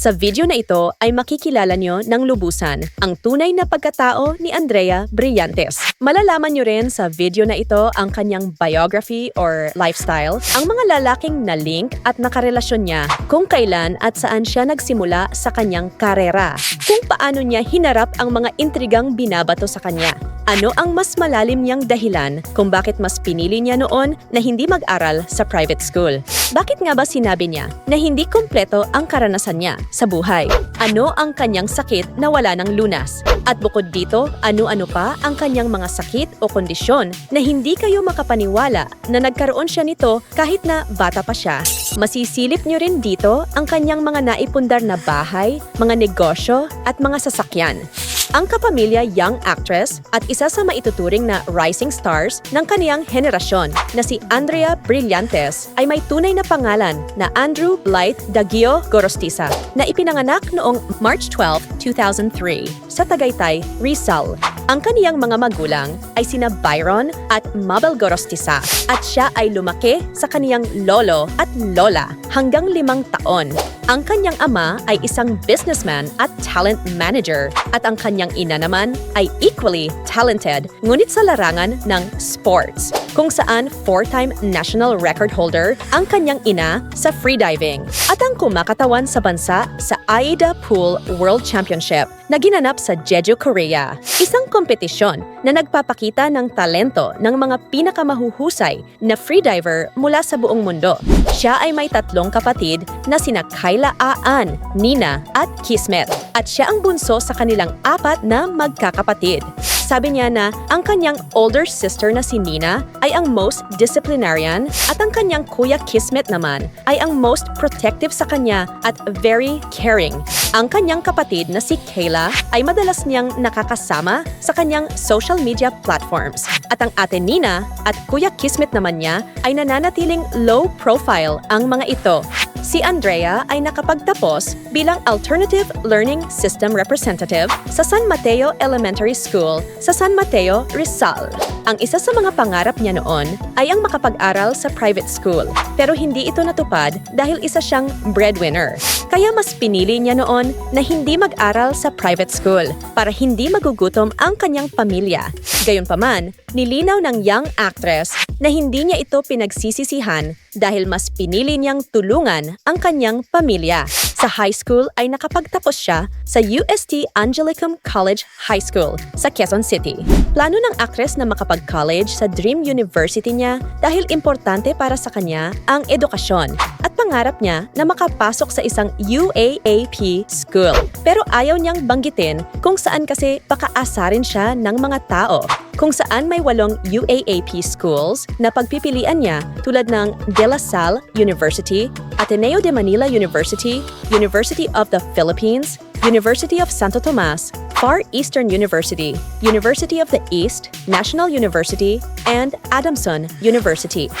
Sa video na ito ay makikilala nyo ng lubusan ang tunay na pagkatao ni Andrea Brillantes. Malalaman nyo rin sa video na ito ang kanyang biography or lifestyle, ang mga lalaking na-link at nakarelasyon niya, kung kailan at saan siya nagsimula sa kanyang karera, kung paano niya hinarap ang mga intrigang binabato sa kanya, ano ang mas malalim niyang dahilan kung bakit mas pinili niya noon na hindi mag-aral sa private school? Bakit nga ba sinabi niya na hindi kompleto ang karanasan niya sa buhay? Ano ang kanyang sakit na wala ng lunas? At bukod dito, ano-ano pa ang kanyang mga sakit o kondisyon na hindi kayo makapaniwala na nagkaroon siya nito kahit na bata pa siya? Masisilip niyo rin dito ang kanyang mga naipundar na bahay, mga negosyo at mga sasakyan. Ang kapamilya young actress at isa sa maituturing na rising stars ng kaniyang henerasyon na si Andrea Brillantes ay may tunay na pangalan na Andrew Blythe Dagio Gorostiza na ipinanganak noong March 12, 2003 sa Tagaytay, Rizal. Ang kaniyang mga magulang ay sina Byron at Mabel Gorostiza at siya ay lumaki sa kaniyang lolo at lola hanggang limang taon. Ang kanyang ama ay isang businessman at talent manager at ang kanyang ina naman ay equally talented ngunit sa larangan ng sports kung saan four-time national record holder ang kanyang ina sa freediving at ang kumakatawan sa bansa sa AIDA Pool World Championship na ginanap sa Jeju, Korea. Isang kompetisyon na nagpapakita ng talento ng mga pinakamahuhusay na freediver mula sa buong mundo. Siya ay may tatlong kapatid na sina Kyla Aan, Nina at Kismet at siya ang bunso sa kanilang apat na magkakapatid. Sabi niya na ang kanyang older sister na si Nina ay ang most disciplinarian at ang kanyang kuya Kismet naman ay ang most protective sa kanya at very caring. Ang kanyang kapatid na si Kayla ay madalas niyang nakakasama sa kanyang social media platforms. At ang ate Nina at kuya Kismet naman niya ay nananatiling low profile ang mga ito. Si Andrea ay nakapagtapos bilang Alternative Learning System Representative sa San Mateo Elementary School sa San Mateo, Rizal. Ang isa sa mga pangarap niya noon ay ang makapag-aral sa private school pero hindi ito natupad dahil isa siyang breadwinner. Kaya mas pinili niya noon na hindi mag-aral sa private school para hindi magugutom ang kanyang pamilya. Gayunpaman, nilinaw ng young actress na hindi niya ito pinagsisisihan dahil mas pinili niyang tulungan ang kanyang pamilya. Sa high school ay nakapagtapos siya sa UST Angelicum College High School sa Quezon City. Plano ng actress na makapag-college sa Dream University niya dahil importante para sa kanya ang edukasyon at pangarap niya na makapasok sa isang UAAP school. Pero ayaw niyang banggitin kung saan kasi baka asarin siya ng mga tao kung saan may walong UAAP schools na pagpipilian niya tulad ng De La Salle University, Ateneo de Manila University, University of the Philippines, University of Santo Tomas, Far Eastern University, University of the East, National University, and Adamson University.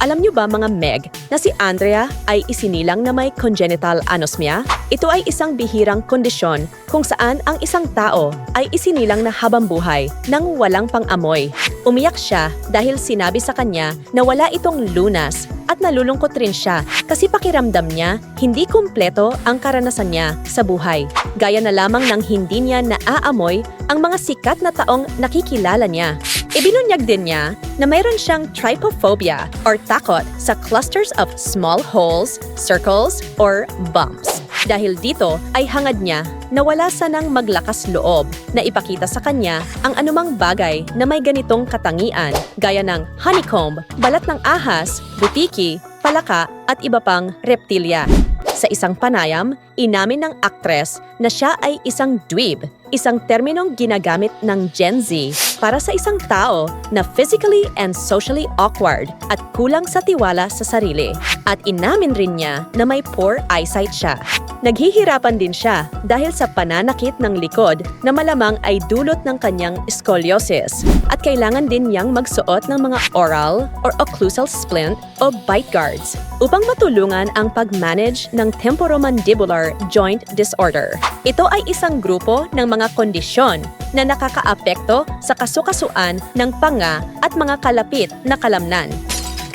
Alam niyo ba mga Meg na si Andrea ay isinilang na may congenital anosmia? Ito ay isang bihirang kondisyon kung saan ang isang tao ay isinilang na habang buhay nang walang pang-amoy. Umiyak siya dahil sinabi sa kanya na wala itong lunas at nalulungkot rin siya kasi pakiramdam niya hindi kumpleto ang karanasan niya sa buhay. Gaya na lamang ng hindi niya naaamoy ang mga sikat na taong nakikilala niya. Ibinunyag din niya na mayroon siyang trypophobia or takot sa clusters of small holes, circles, or bumps. Dahil dito ay hangad niya na wala sanang maglakas loob na ipakita sa kanya ang anumang bagay na may ganitong katangian gaya ng honeycomb, balat ng ahas, butiki, palaka at iba pang reptilya. Sa isang panayam, inamin ng aktres na siya ay isang dweeb, isang terminong ginagamit ng Gen Z para sa isang tao na physically and socially awkward at kulang sa tiwala sa sarili. At inamin rin niya na may poor eyesight siya. Naghihirapan din siya dahil sa pananakit ng likod na malamang ay dulot ng kanyang scoliosis at kailangan din niyang magsuot ng mga oral or occlusal splint o bite guards upang matulungan ang pag-manage ng temporomandibular joint disorder. Ito ay isang grupo ng mga kondisyon na nakakaapekto sa kasukasuan ng panga at mga kalapit na kalamnan.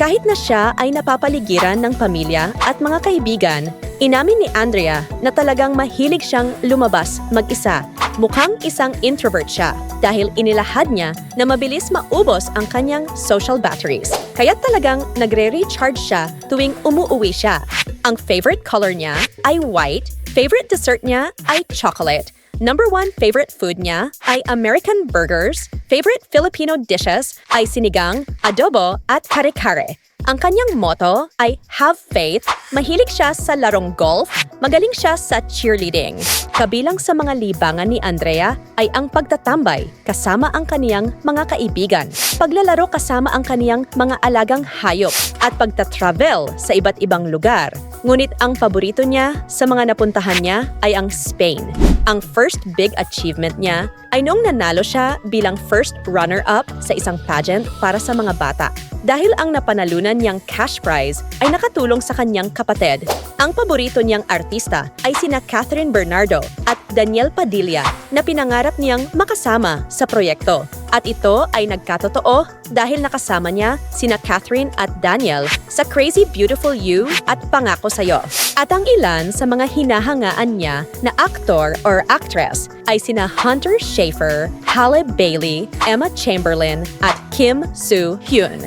Kahit na siya ay napapaligiran ng pamilya at mga kaibigan Inamin ni Andrea na talagang mahilig siyang lumabas mag-isa. Mukhang isang introvert siya dahil inilahad niya na mabilis maubos ang kanyang social batteries. Kaya talagang nagre-recharge siya tuwing umuuwi siya. Ang favorite color niya ay white, favorite dessert niya ay chocolate, Number one favorite food niya ay American burgers, favorite Filipino dishes ay sinigang, adobo at kare-kare. Ang kanyang motto ay Have Faith, mahilig siya sa larong golf, magaling siya sa cheerleading. Kabilang sa mga libangan ni Andrea ay ang pagtatambay kasama ang kaniyang mga kaibigan, paglalaro kasama ang kaniyang mga alagang hayop, at pagtatravel sa iba't ibang lugar. Ngunit ang paborito niya sa mga napuntahan niya ay ang Spain. Ang first big achievement niya ay noong nanalo siya bilang first runner-up sa isang pageant para sa mga bata. Dahil ang napanalunan niyang cash prize ay nakatulong sa kanyang kapatid. Ang paborito niyang artista ay sina Catherine Bernardo at Daniel Padilla na pinangarap niyang makasama sa proyekto. At ito ay nagkatotoo dahil nakasama niya sina Catherine at Daniel sa Crazy Beautiful You at Pangako Sa'yo. At ang ilan sa mga hinahangaan niya na actor or actress ay sina Hunter Schafer, Halle Bailey, Emma Chamberlain at Kim Soo Hyun.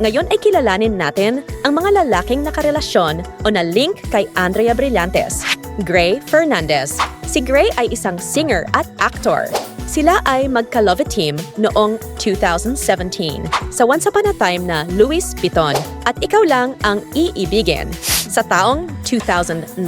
Ngayon ay kilalanin natin ang mga lalaking nakarelasyon o na-link kay Andrea Brillantes. Gray Fernandez. Si Gray ay isang singer at actor. Sila ay magka-love team noong 2017 sa Once Upon a Time na Louis Vuitton at Ikaw Lang Ang Iibigin. Sa taong 2019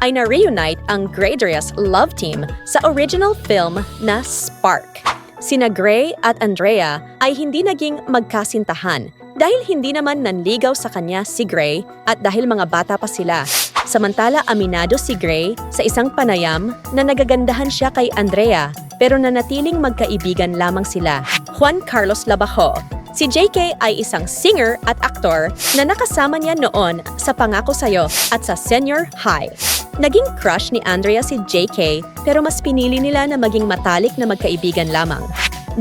ay na-reunite ang Gray Dress love team sa original film na Spark. Sina Gray at Andrea ay hindi naging magkasintahan dahil hindi naman nanligaw sa kanya si Gray at dahil mga bata pa sila. Samantala aminado si Gray sa isang panayam na nagagandahan siya kay Andrea pero nanatiling magkaibigan lamang sila. Juan Carlos Labajo Si JK ay isang singer at aktor na nakasama niya noon sa Pangako Sa'yo at sa Senior High. Naging crush ni Andrea si JK pero mas pinili nila na maging matalik na magkaibigan lamang.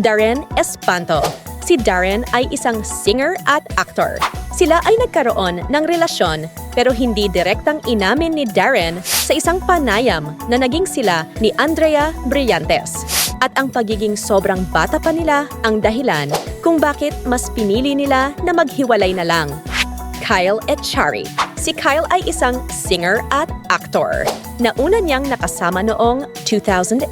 Darren Espanto Si Darren ay isang singer at actor. Sila ay nagkaroon ng relasyon pero hindi direktang inamin ni Darren sa isang panayam na naging sila ni Andrea Brillantes. At ang pagiging sobrang bata pa nila ang dahilan kung bakit mas pinili nila na maghiwalay na lang. Kyle Echari. Si Kyle ay isang singer at actor na una niyang nakasama noong 2018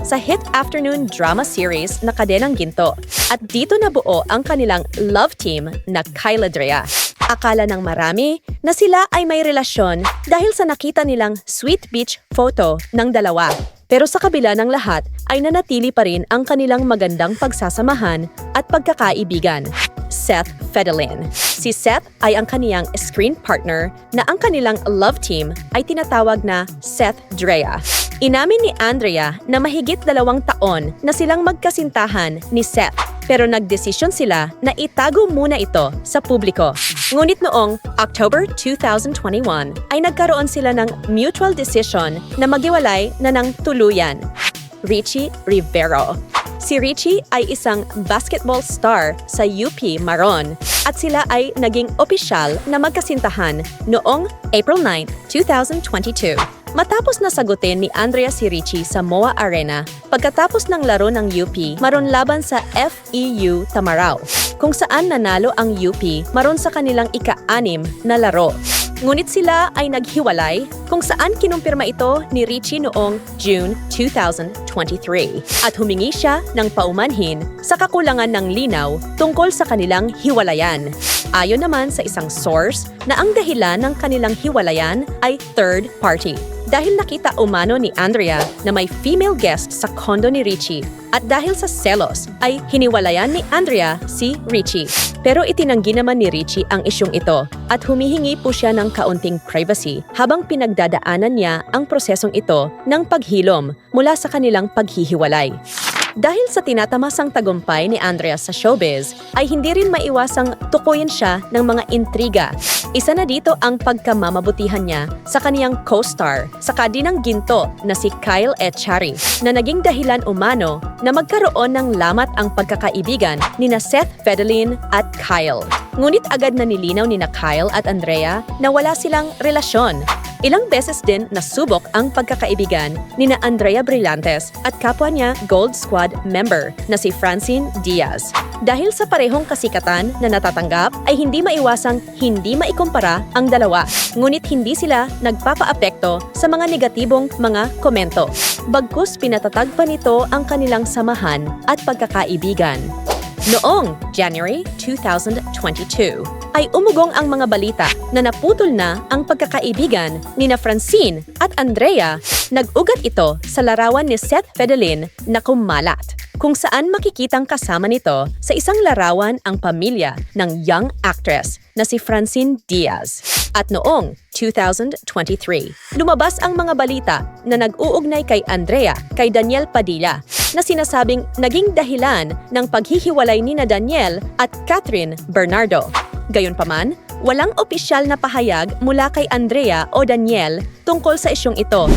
sa hit afternoon drama series na Kadenang Ginto. At dito nabuo ang kanilang love team na Kyle Drea. Akala ng marami na sila ay may relasyon dahil sa nakita nilang sweet beach photo ng dalawa. Pero sa kabila ng lahat ay nanatili pa rin ang kanilang magandang pagsasamahan at pagkakaibigan. Seth Fedalin. Si Seth ay ang kaniyang screen partner na ang kanilang love team ay tinatawag na Seth Drea. Inamin ni Andrea na mahigit dalawang taon na silang magkasintahan ni Seth pero nagdesisyon sila na itago muna ito sa publiko. Ngunit noong October 2021 ay nagkaroon sila ng mutual decision na magiwalay na ng tuluyan. Richie Rivero. Si Richie ay isang basketball star sa UP Maron at sila ay naging opisyal na magkasintahan noong April 9, 2022. Matapos na sagutin ni Andrea si Richie sa MOA Arena pagkatapos ng laro ng UP maron laban sa FEU Tamarao, kung saan nanalo ang UP maron sa kanilang ika-anim na laro. Ngunit sila ay naghiwalay kung saan kinumpirma ito ni Richie noong June 2023 at humingi siya ng paumanhin sa kakulangan ng linaw tungkol sa kanilang hiwalayan. Ayon naman sa isang source na ang dahilan ng kanilang hiwalayan ay third party dahil nakita umano ni Andrea na may female guest sa kondo ni Richie at dahil sa selos ay hiniwalayan ni Andrea si Richie. Pero itinanggi naman ni Richie ang isyong ito at humihingi po siya ng kaunting privacy habang pinagdadaanan niya ang prosesong ito ng paghilom mula sa kanilang paghihiwalay. Dahil sa tinatamasang tagumpay ni Andrea sa showbiz, ay hindi rin maiwasang tukuyin siya ng mga intriga. Isa na dito ang pagkamamabutihan niya sa kaniyang co-star sa Kadinang Ginto na si Kyle Echari na naging dahilan umano na magkaroon ng lamat ang pagkakaibigan ni na Seth Fedalin at Kyle. Ngunit agad na nilinaw ni na Kyle at Andrea na wala silang relasyon. Ilang beses din nasubok ang pagkakaibigan ni na Andrea Brillantes at kapwa niya Gold Squad member na si Francine Diaz. Dahil sa parehong kasikatan na natatanggap ay hindi maiwasang hindi maikumpara ang dalawa. Ngunit hindi sila nagpapaapekto sa mga negatibong mga komento. Bagkus pinatatag pa nito ang kanilang samahan at pagkakaibigan. Noong January 2022 ay umugong ang mga balita na naputol na ang pagkakaibigan ni na Francine at Andrea. Nag-ugat ito sa larawan ni Seth Fedelin na kumalat kung saan makikitang kasama nito sa isang larawan ang pamilya ng young actress na si Francine Diaz. At noong 2023, lumabas ang mga balita na nag-uugnay kay Andrea kay Daniel Padilla na sinasabing naging dahilan ng paghihiwalay ni na Daniel at Catherine Bernardo. Gayunpaman, walang opisyal na pahayag mula kay Andrea o Daniel tungkol sa isyong ito.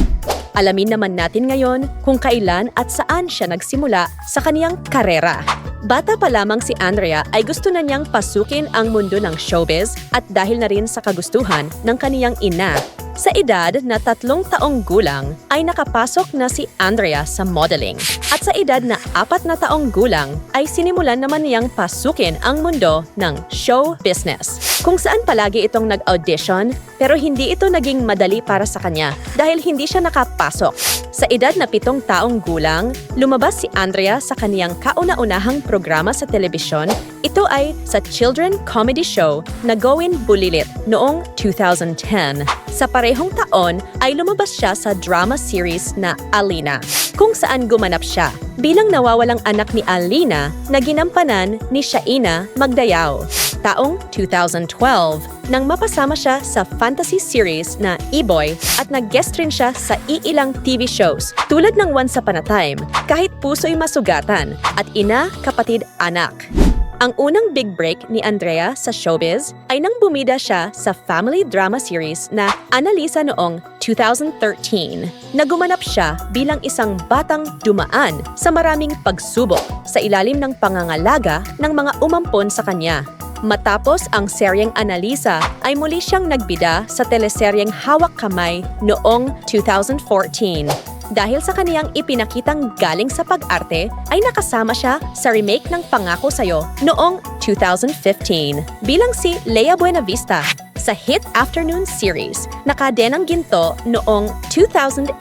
Alamin naman natin ngayon kung kailan at saan siya nagsimula sa kaniyang karera. Bata pa lamang si Andrea ay gusto na niyang pasukin ang mundo ng showbiz at dahil na rin sa kagustuhan ng kaniyang ina. Sa edad na tatlong taong gulang ay nakapasok na si Andrea sa modeling. At sa edad na apat na taong gulang ay sinimulan naman niyang pasukin ang mundo ng show business. Kung saan palagi itong nag-audition pero hindi ito naging madali para sa kanya dahil hindi siya nakapasok. Sa edad na pitong taong gulang, lumabas si Andrea sa kaniyang kauna-unahang programa sa telebisyon. Ito ay sa children comedy show na Gawin Bulilit noong 2010. Sa parehong taon ay lumabas siya sa drama series na Alina, kung saan gumanap siya bilang nawawalang anak ni Alina na ginampanan ni Shaina Magdayao. Taong 2012, nang mapasama siya sa fantasy series na E-Boy at nag-guest rin siya sa iilang TV shows tulad ng Once Upon a Time, kahit puso'y masugatan at ina, kapatid, anak. Ang unang big break ni Andrea sa showbiz ay nang bumida siya sa family drama series na Analisa noong 2013 na gumanap siya bilang isang batang dumaan sa maraming pagsubok sa ilalim ng pangangalaga ng mga umampon sa kanya. Matapos ang seryeng Analisa ay muli siyang nagbida sa teleseryeng Hawak Kamay noong 2014. Dahil sa kaniyang ipinakitang galing sa pag-arte, ay nakasama siya sa remake ng Pangako Sa'yo noong 2015 bilang si Lea Buenavista sa hit afternoon series na Kadenang Ginto noong 2018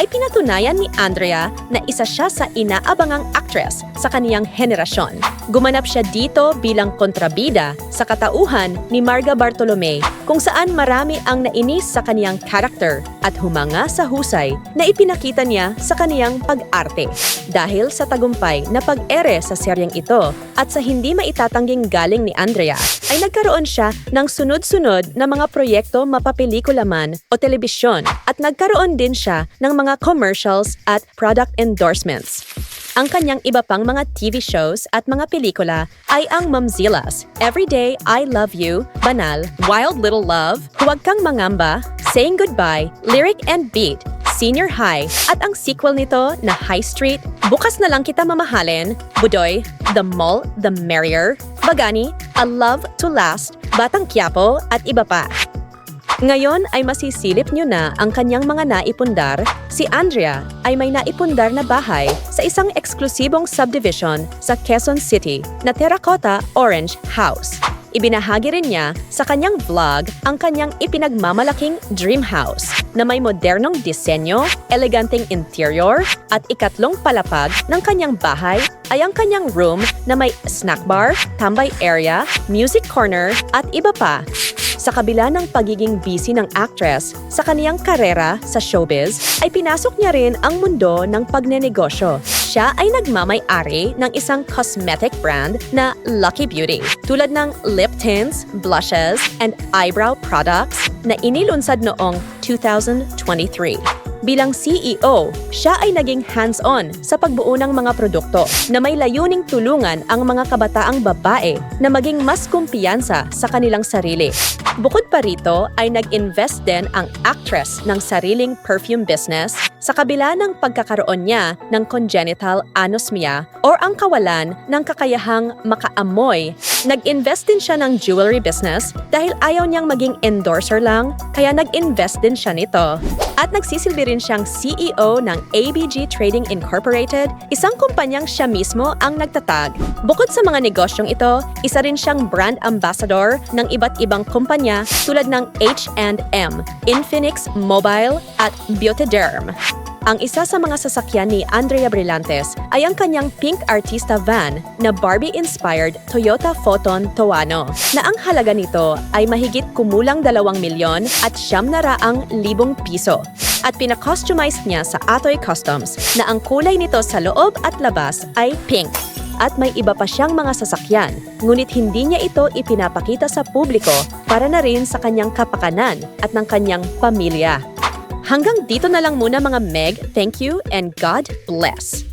ay pinatunayan ni Andrea na isa siya sa inaabangang actress sa kaniyang henerasyon. Gumanap siya dito bilang kontrabida sa katauhan ni Marga Bartolome kung saan marami ang nainis sa kaniyang character at humanga sa husay na ipinakita niya sa kaniyang pag-arte. Dahil sa tagumpay na pag-ere sa seryeng ito at sa hindi maitatangging galing ni Andrea, ay nagkaroon siya ng sunod-sunod na mga proyekto mapapelikula man o telebisyon at nagkaroon din siya ng mga commercials at product endorsements. Ang kanyang iba pang mga TV shows at mga pelikula ay ang Mamzilas, Everyday I Love You, Banal, Wild Little Love, Huwag Kang Mangamba, Saying Goodbye, Lyric and Beat, Senior High, at ang sequel nito na High Street, Bukas na lang kita mamahalin, Budoy, The Mall, The Merrier, Bagani, A Love to Last, Batang Quiapo, at iba pa. Ngayon ay masisilip nyo na ang kanyang mga naipundar. Si Andrea ay may naipundar na bahay sa isang eksklusibong subdivision sa Quezon City na Terracotta Orange House. Ibinahagi rin niya sa kanyang vlog ang kanyang ipinagmamalaking dream house na may modernong disenyo, eleganteng interior, at ikatlong palapag ng kanyang bahay ay ang kanyang room na may snack bar, tambay area, music corner, at iba pa. Sa kabila ng pagiging busy ng actress sa kaniyang karera sa showbiz, ay pinasok niya rin ang mundo ng pagnenegosyo. Siya ay nagmamay-ari ng isang cosmetic brand na Lucky Beauty, tulad ng lip tints, blushes, and eyebrow products na inilunsad noong 2023. Bilang CEO, siya ay naging hands-on sa pagbuo ng mga produkto na may layuning tulungan ang mga kabataang babae na maging mas kumpiyansa sa kanilang sarili. Bukod pa rito ay nag-invest din ang actress ng sariling perfume business sa kabila ng pagkakaroon niya ng congenital anosmia or ang kawalan ng kakayahang makaamoy. Nag-invest din siya ng jewelry business dahil ayaw niyang maging endorser lang kaya nag-invest din siya nito. At nagsisilbi rin siyang CEO ng ABG Trading Incorporated, isang kumpanyang siya mismo ang nagtatag. Bukod sa mga negosyong ito, isa rin siyang brand ambassador ng iba't ibang kumpanya tulad ng H&M, Infinix Mobile at Beautyderm. Ang isa sa mga sasakyan ni Andrea Brillantes ay ang kanyang pink artista van na Barbie-inspired Toyota Photon Toano na ang halaga nito ay mahigit kumulang 2 milyon at siyam na raang libong piso at pinakustomize niya sa Atoy Customs na ang kulay nito sa loob at labas ay pink at may iba pa siyang mga sasakyan, ngunit hindi niya ito ipinapakita sa publiko para na rin sa kanyang kapakanan at ng kanyang pamilya. Hanggang dito na lang muna mga Meg, thank you and God bless!